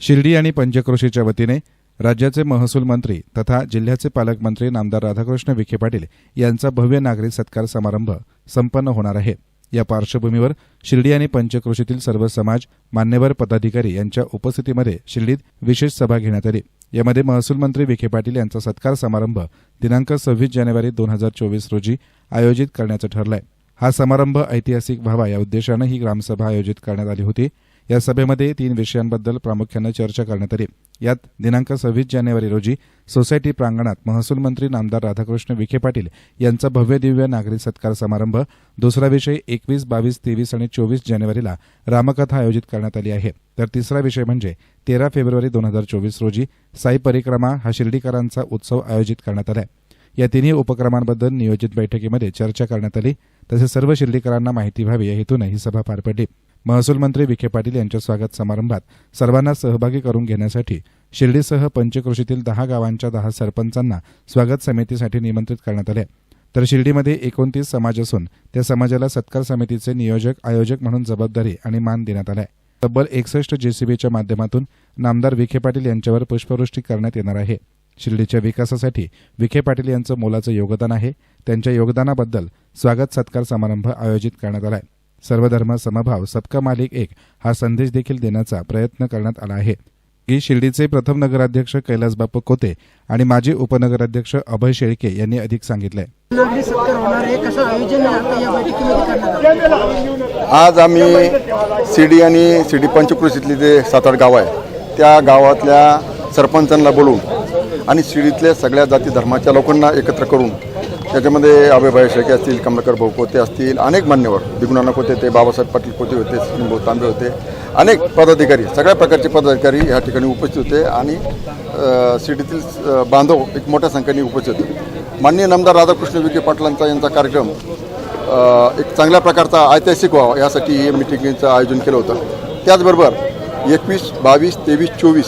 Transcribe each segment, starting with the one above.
शिर्डी आणि पंचक्रोशीच्या वतीने राज्याचे महसूल मंत्री तथा जिल्ह्याचे पालकमंत्री नामदार राधाकृष्ण विखे पाटील यांचा भव्य नागरिक सत्कार समारंभ संपन्न होणार आहे. या पार्श्वभूमीवर शिर्डी आणि पंचक्रोशीतील सर्व समाज मान्यवर पदाधिकारी यांच्या उपस्थितीमध्ये शिर्डीत विशेष सभा घेण्यात आली. यामध्ये महसूल मंत्री विखे पाटील यांचा सत्कार समारंभ दिनांक सव्वीस जानेवारी दोन हजार चोवीस रोजी आयोजित करण्याचं ठरलंय. हा समारंभ ऐतिहासिक व्हावा या उद्देशानं ही ग्रामसभा आयोजित करण्यात आली होती. या सभेमध्ये तीन विषयांबद्दल प्रामुख्यानं चर्चा करण्यात आली. यात दिनांक सव्वीस जानेवारी रोजी सोसायटी प्रांगणात महसूल मंत्री नामदार राधाकृष्ण विखे पाटील यांचा भव्य दिव्य नागरी सत्कार समारंभ दुसरा विषय एकवीस बावीस तेवीस आणि चोवीस जानेवारीला रामकथा आयोजित करण्यात आली आहे. तर तिसरा विषय म्हणजे तेरा फेब्रुवारी दोन हजार चोवीस रोजी साई परिक्रमा हा शिर्डीकरांचा उत्सव आयोजित करण्यात आला या तिन्ही उपक्रमांबद्दल नियोजित बैठकीमध्ये चर्चा करण्यात आली. तसेच सर्व शिर्डीकरांना माहिती व्हावी या हेतून ही सभा पार पडली. महसूल मंत्री विखे पाटील यांच्या स्वागत समारंभात सर्वांना सहभागी करून घेण्यासाठी शिर्डीसह पंचक्रोशीतील दहा गावांच्या दहा सरपंचांना स्वागत समितीसाठी निमंत्रित करण्यात आले. तर शिर्डीमध्ये एकोणतीस समाज असून त्या समाजाला सत्कार समितीचे नियोजक आयोजक म्हणून जबाबदारी आणि मान देण्यात आलाय. तब्बल एकसष्ट जेसीबीच्या माध्यमातून नामदार विखे पाटील यांच्यावर पुष्पवृष्टी करण्यात येणार आहे. शिर्डीच्या विकासासाठी विखे पाटील यांचं मोलाचं योगदान आहे. त्यांच्या योगदानाबद्दल स्वागत सत्कार समारंभ आयोजित करण्यात आलाय. सर्वधर्म समभाव सबका मालिक एक हा संदेश देखील देण्याचा प्रयत्न करण्यात आला आहे. की शिर्डीचे प्रथम नगराध्यक्ष कैलास बापू कोते आणि माजी उपनगराध्यक्ष अभय शेळके यांनी अधिक आलं. आज आम्ही शिर्डी आणि शिर्डी पंचक्रोशीतली जे सात आठ गाव आहे त्या गावातल्या सरपंचांना बोलून आणि शिर्डीतल्या सगळ्या जाती धर्माच्या लोकांना एकत्र करून त्याच्यामध्ये अभयभाई शेळके असतील कमलाकर भाऊ कोते असतील अनेक मान्यवर दिगुनानक होते ते बाबासाहेब पाटील कोते होते भाऊ तांबे होते अनेक पदाधिकारी सगळ्या प्रकारचे पदाधिकारी ह्या ठिकाणी उपस्थित होते आणि सिटीतील शिर्डीतील बांधव एक मोठ्या संख्येने उपस्थित होते. माननीय नामदार राधाकृष्ण विखे पाटलांचा यांचा कार्यक्रम एक चांगल्या प्रकारचा ऐतिहासिक व्हावा यासाठी हे मिटिंगचं आयोजन केलं होतं. त्याचबरोबर एकवीस बावीस तेवीस चोवीस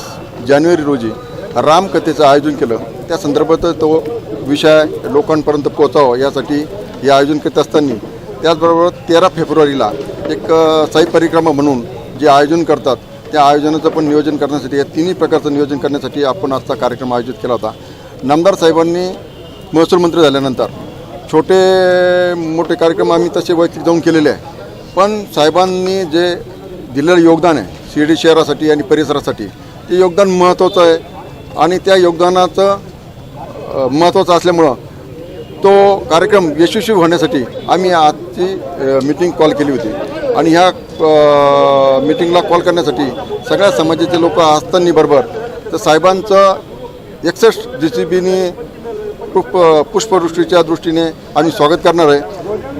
जानेवारी रोजी रामकथेचं आयोजन केलं. त्या संदर्भात तो विषय लोकांपर्यंत पोचावं यासाठी हे आयोजन करत असताना त्याचबरोबर तेरा फेब्रुवारीला एक साई परिक्रमा म्हणून जे आयोजन करतात त्या आयोजनाचं पण नियोजन करण्यासाठी या तिन्ही प्रकारचं नियोजन करण्यासाठी आपण आजचा कार्यक्रम आयोजित केला होता. नामदार साहेबांनी महसूल मंत्री झाल्यानंतर छोटे मोठे कार्यक्रम आम्ही तसे वैयक्तिक जाऊन केलेले आहे. पण साहेबांनी जे दिलेलं योगदान आहे शिर्डी शहरासाठी आणि परिसरासाठी ते योगदान महत्त्वाचं आहे. आणि त्या योगदानाचं महत्त्वाचा असल्यामुळं तो कार्यक्रम यशस्वी होण्यासाठी आम्ही आजची मीटिंग कॉल केली होती. आणि ह्या मीटिंगला कॉल करण्यासाठी सगळ्या समाजाचे लोक असताना बरोबर तर साहेबांचं एकसष्ट जी सी बीने पुष्प पुष्पवृष्टीच्या दृष्टीने आम्ही स्वागत करणार आहे.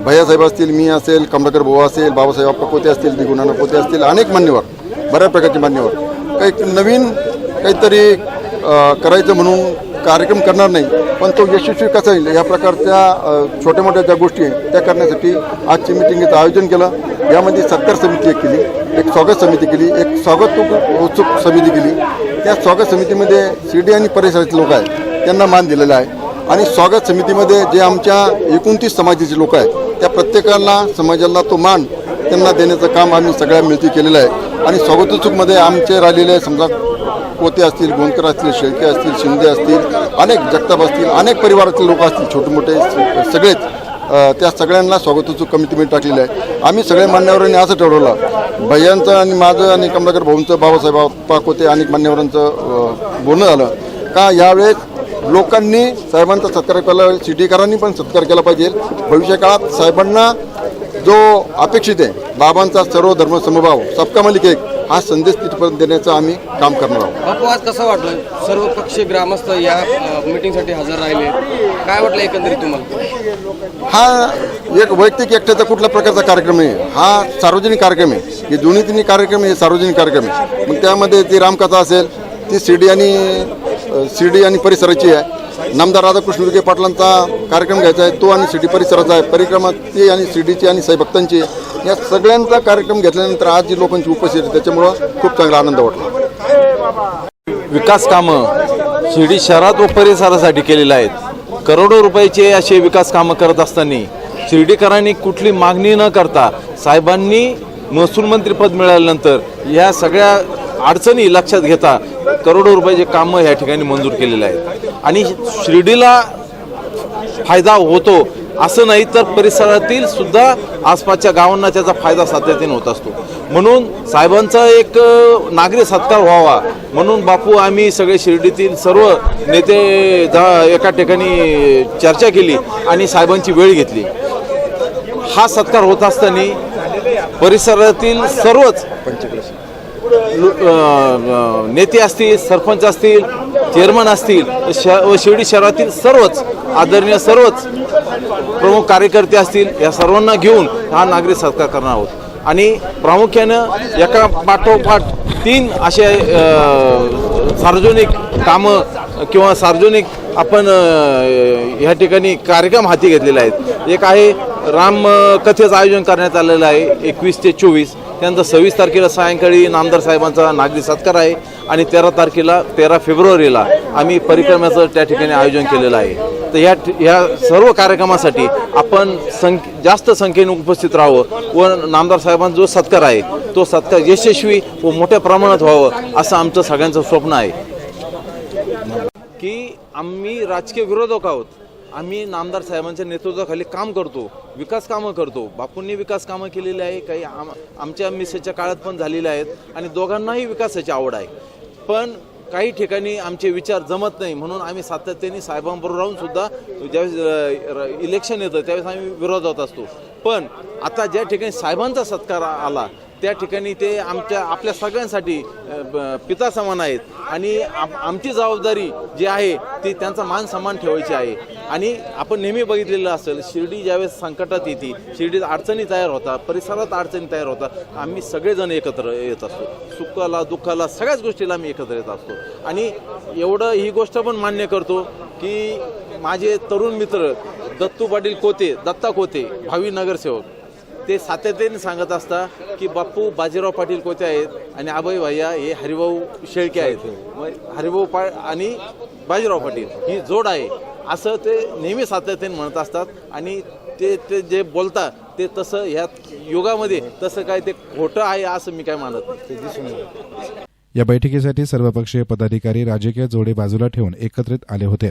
भैयासाहेब असतील मी असेल कमलाकर भाऊ असेल बाबासाहेब अप्पा कोते असतील दिगुनाना कोते असतील अनेक मान्यवर बऱ्याच प्रकारचे मान्यवर. काही नवीन काहीतरी करायचं म्हणून कार्यक्रम करणार नाही पण तो यशस्वी कसा येईल या प्रकारच्या छोट्या मोठ्या ज्या गोष्टी आहेत त्या करण्यासाठी आजची मिटिंगचं आयोजन केलं. यामध्ये सत्कार समिती एक केली एक स्वागत समिती केली एक स्वागत उत्सुक समिती केली. त्या स्वागत समितीमध्ये शिर्डी आणि परिसरातील लोक आहेत त्यांना मान दिलेला आहे. आणि स्वागत समितीमध्ये जे आमच्या एकोणतीस समाजाचे लोक आहेत त्या प्रत्येकाला समाजाला तो मान त्यांना देण्याचं काम आम्ही सगळ्या मिळती केलेलं आहे. आणि स्वागत उत्सुकमध्ये आमचे राहिलेले समजा पोते असतील गोंदकर असतील शेळके असतील शिंदे असतील अनेक जगताप असतील अनेक परिवारातील लोक असतील छोटे मोठे सगळेच. त्या सगळ्यांना स्वागतोत्सुक कमिटीमध्ये टाकलेलं आहे. आम्ही सगळ्या मान्यवरांनी असं ठरवलं. भैयांचं आणि माझं आणि कमलाकर भाऊंचं बाबासाहेब पाकोते अनेक मान्यवरांचं बोलणं झालं. का यावेळेस लोकांनी साहेबांचा सत्कार केला सिटीकरांनी पण सत्कार केला पाहिजे. भविष्य काळात साहेबांना जो अपेक्षित आहे बाबांचा सर्व धर्म समभाव सबका मलिक एक. हा संदेश तिथपर्यंत देण्याचं आम्ही काम करणार आहोत. बापू आज कसं वाटलं? सर्व पक्षीय ग्रामस्थ या मीटिंगसाठी हजर राहिले. काय वाटलं एकंदरीत तुम्हाला? हा एक वैयक्तिक एकट्याचा कुठल्या प्रकारचा कार्यक्रम आहे हा सार्वजनिक कार्यक्रम आहे. हे दोन्ही तिन्ही कार्यक्रम हे सार्वजनिक कार्यक्रम आहे. मग त्यामध्ये ती रामकथा असेल ती शिर्डी आणि शिर्डी आणि परिसराची आहे. नामदार राधाकृष्ण विखे पाटलांचा कार्यक्रम घ्यायचा आहे. तो आणि शिर्डी परिसराचा आहे. परिक्रमा ती आणि शिर्डीची आणि साईभक्तांची. या सगळ्यांचा कार्यक्रम घेतल्यानंतर आज जी लोकांची उपस्थिती त्याच्यामुळं खूप चांगला आनंद वाटला. विकास कामं शिर्डी शहरात व परिसरासाठी केलेले आहेत. करोडो रुपयाचे असे विकास कामं करत असताना शिर्डीकरांनी कुठली मागणी न करता साहेबांनी महसूल मंत्रीपद मिळाल्यानंतर या सगळ्या अडचणी लक्षात घेता करोडो रुपयाचे कामं या ठिकाणी मंजूर केलेले आहेत. आणि शिर्डीला फायदा होतो असं नाही तर परिसरातील सुद्धा आसपासच्या गावांना त्याचा फायदा सातत्याने होत असतो. म्हणून साहेबांचा एक नागरी सत्कार व्हावा. म्हणून बापू आम्ही सगळे शिर्डीतील सर्व नेते जा एका ठिकाणी चर्चा केली आणि साहेबांची वेळ घेतली. हा सत्कार होत असताना परिसरातील सर्वच नेते असतील सरपंच असतील चेअरमन असतील श व शिर्डी शहरातील सर्वच आदरणीय सर्वच प्रमुख कार्यकर्ते असतील या सर्वांना घेऊन हा नागरिक सत्कार करणार आहोत. आणि प्रामुख्यानं एका पाठोपाठ तीन असे सार्वजनिक कामं किंवा सार्वजनिक आपण ह्या ठिकाणी कार्यक्रम हाती घेतलेले आहेत. एक आहे राम कथेचं आयोजन करण्यात आलेलं आहे एकवीस ते चोवीस. त्यानंतर सव्वीस तारखेला सायंकाळी नामदार साहेबांचा नागरी सत्कार आहे आणि तेरा तारखेला तेरा फेब्रुवारीला आम्ही परिक्रमाचं त्या ठिकाणी आयोजन केलेलं आहे. तर ह्या ह्या सर्व कार्यक्रमासाठी आपण संख जास्त संख्येने उपस्थित राहावं व नामदार साहेबांचा जो सत्कार आहे तो सत्कार यशस्वी व मोठ्या प्रमाणात व्हावं असं आमचं सगळ्यांचं स्वप्न आहे. की आम्ही राजकीय विरोधक आहोत. आम्ही नामदार साहेबांच्या नेतृत्वाखाली काम करतो विकास कामं करतो. बापूंनी विकास कामं केलेली आहे काही आम आमच्या मिसेसच्या काळात पण झालेले आहेत आणि दोघांनाही विकासाची आवड आहे. पण काही ठिकाणी आमचे विचार जमत नाही म्हणून आम्ही सातत्याने साहेबांबरोबर राहून सुद्धा ज्यावेळेस इलेक्शन येतं त्यावेळेस आम्ही विरोधात असतो. पण आता ज्या ठिकाणी साहेबांचा सत्कार आला त्या ठिकाणी ते आमच्या आपल्या सगळ्यांसाठी ब- पिता समान आहेत. आणि आम- आमची जबाबदारी जी आहे ती त्यांचा मान सन्मान ठेवायची आहे. आणि आपण नेहमी बघितलेलं असेल शिर्डी ज्यावेळेस संकटात येते शिर्डीत अडचणी तयार होतात परिसरात अडचणी तयार होतात आम्ही सगळेजण एकत्र येत असतो. सुखाला दुःखाला सगळ्याच गोष्टीला आम्ही एकत्र येत असतो. आणि एवढं ही गोष्ट पण मान्य करतो की माझे तरुण मित्र दत्तू पाटील कोते दत्ता कोते भावी नगरसेवक. ते सातत्याने सांगत असता की बाप्पू बाजीराव पाटील कोते आहेत आणि आबाई भैया हे हरिभाऊ शेळके आहेत. मग हरिभाऊ पा आणि बाजीराव पाटील ही जोड आहे. असं ते नेहमी सातत्याने म्हणत असतात आणि ते ते जे बोलतात ते तसं ह्या युगामध्ये तसं काय ते खोटं आहे असं मी काय मानत दिसून या बैठकीसाठी सर्वपक्षीय पदाधिकारी राजकीय जोडे बाजूला ठेवून एकत्रित आले होते.